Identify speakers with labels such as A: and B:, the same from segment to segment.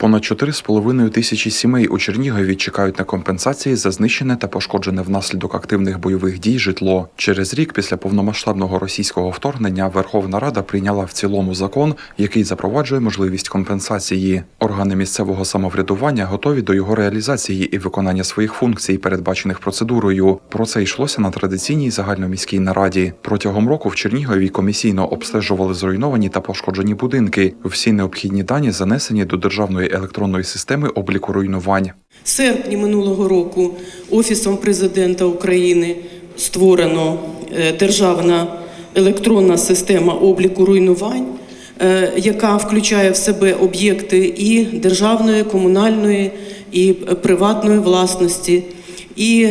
A: Понад 4,5 тисячі сімей у Чернігові чекають на компенсації за знищене та пошкоджене внаслідок активних бойових дій житло. Через рік після повномасштабного російського вторгнення Верховна Рада прийняла в цілому закон, який запроваджує можливість компенсації. Органи місцевого самоврядування готові до його реалізації і виконання своїх функцій, передбачених процедурою. Про це йшлося на традиційній загальноміській нараді. Протягом року в Чернігові комісійно обстежували зруйновані та пошкоджені будинки. Всі необхідні дані занесені до державної електронної системи обліку руйнувань.
B: В серпні минулого року Офісом президента України створено е, державна електронна система обліку руйнувань, е, яка включає в себе об'єкти і державної, комунальної, і приватної власності. І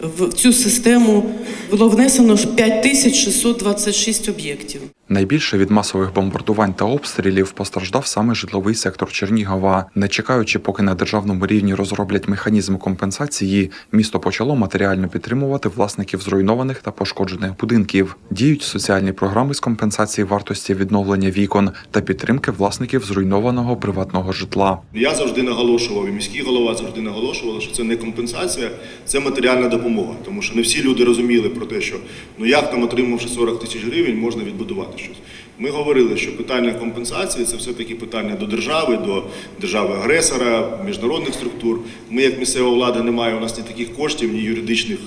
B: в цю систему було внесено ж 5626 об'єктів.
A: Найбільше від масових бомбардувань та обстрілів постраждав саме житловий сектор Чернігова. Не чекаючи, поки на державному рівні розроблять механізм компенсації, місто почало матеріально підтримувати власників зруйнованих та пошкоджених будинків. Діють соціальні програми з компенсації вартості відновлення вікон та підтримки власників зруйнованого приватного житла.
C: Я завжди наголошував, і міський голова завжди наголошував, що це не компенсація, це матеріальна допомога. Тому що не всі люди розуміли про те, що ну як там, отримавши 40 тисяч гривень, можна відбудувати щось. Ми говорили, що питання компенсації це все-таки питання до держави, до держави-агресора, міжнародних структур. Ми, як місцева влада, не маємо у нас ні таких коштів, ні юридичних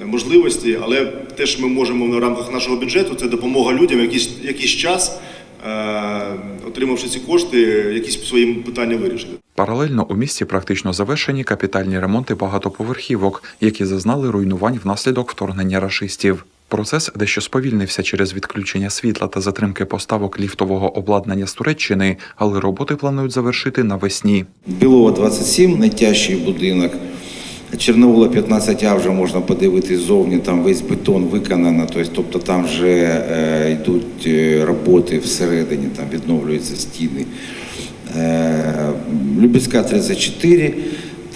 C: е, можливостей, але те, що ми можемо в рамках нашого бюджету, це допомога людям якийсь, якийсь час, е, отримавши ці кошти, якісь свої питання вирішити.
A: Паралельно у місті практично завершені капітальні ремонти багатоповерхівок, які зазнали руйнувань внаслідок вторгнення рашистів. Процес дещо сповільнився через відключення світла та затримки поставок ліфтового обладнання з Туреччини, але роботи планують завершити навесні.
D: Білова 27, найтяжчий будинок. Черновола 15А вже можна подивитись ззовні, там весь бетон виконано, тобто, там вже е, йдуть е, роботи всередині, там відновлюються стіни. Е, Любецька 34,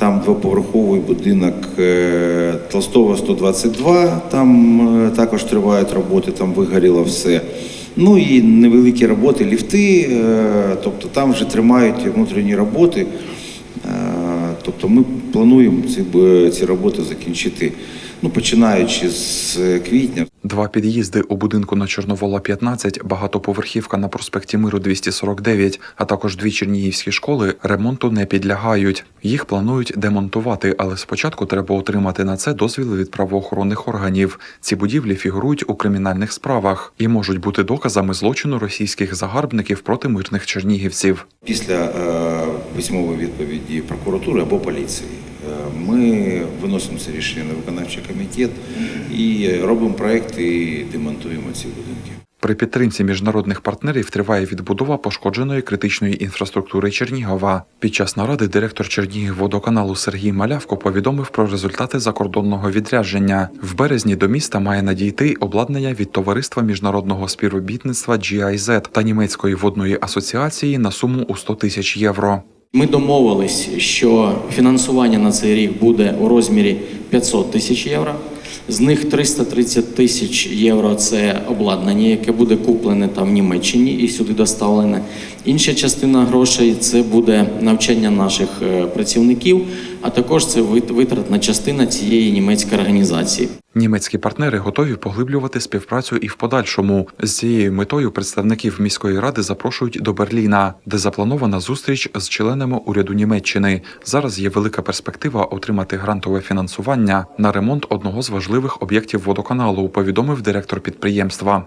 D: там двоповерховий будинок е, Толстого 122, там е, також тривають роботи, там вигоріло все. Ну і невеликі роботи, ліфти, е, тобто там вже тримають внутрішні роботи. Тобто ми плануємо ці, ці роботи закінчити, ну, починаючи з квітня.
A: Два під'їзди у будинку на Чорновола 15, багатоповерхівка на проспекті Миру 249, а також дві чернігівські школи ремонту не підлягають. Їх планують демонтувати, але спочатку треба отримати на це дозвіл від правоохоронних органів. Ці будівлі фігурують у кримінальних справах і можуть бути доказами злочину російських загарбників проти мирних чернігівців.
D: Після е, письмової відповіді прокуратури або поліції е, ми виносимо це рішення на виконавчий комітет і робимо проект і демонтуємо ці будинки.
A: При підтримці міжнародних партнерів триває відбудова пошкодженої критичної інфраструктури Чернігова. Під час наради директор Чернігівводоканалу Сергій Малявко повідомив про результати закордонного відрядження. В березні до міста має надійти обладнання від товариства міжнародного співробітництва GIZ та німецької водної асоціації на суму у 100 тисяч євро.
E: Ми домовились, що фінансування на цей рік буде у розмірі 500 тисяч євро. З них 330 тисяч євро це обладнання, яке буде куплене там в Німеччині і сюди доставлене. Інша частина грошей це буде навчання наших е, працівників, а також це вит- витратна частина цієї німецької організації.
A: Німецькі партнери готові поглиблювати співпрацю і в подальшому. З цією метою представників міської ради запрошують до Берліна, де запланована зустріч з членами уряду Німеччини. Зараз є велика перспектива отримати грантове фінансування на ремонт одного з важливих об'єктів водоканалу. Повідомив директор підприємства.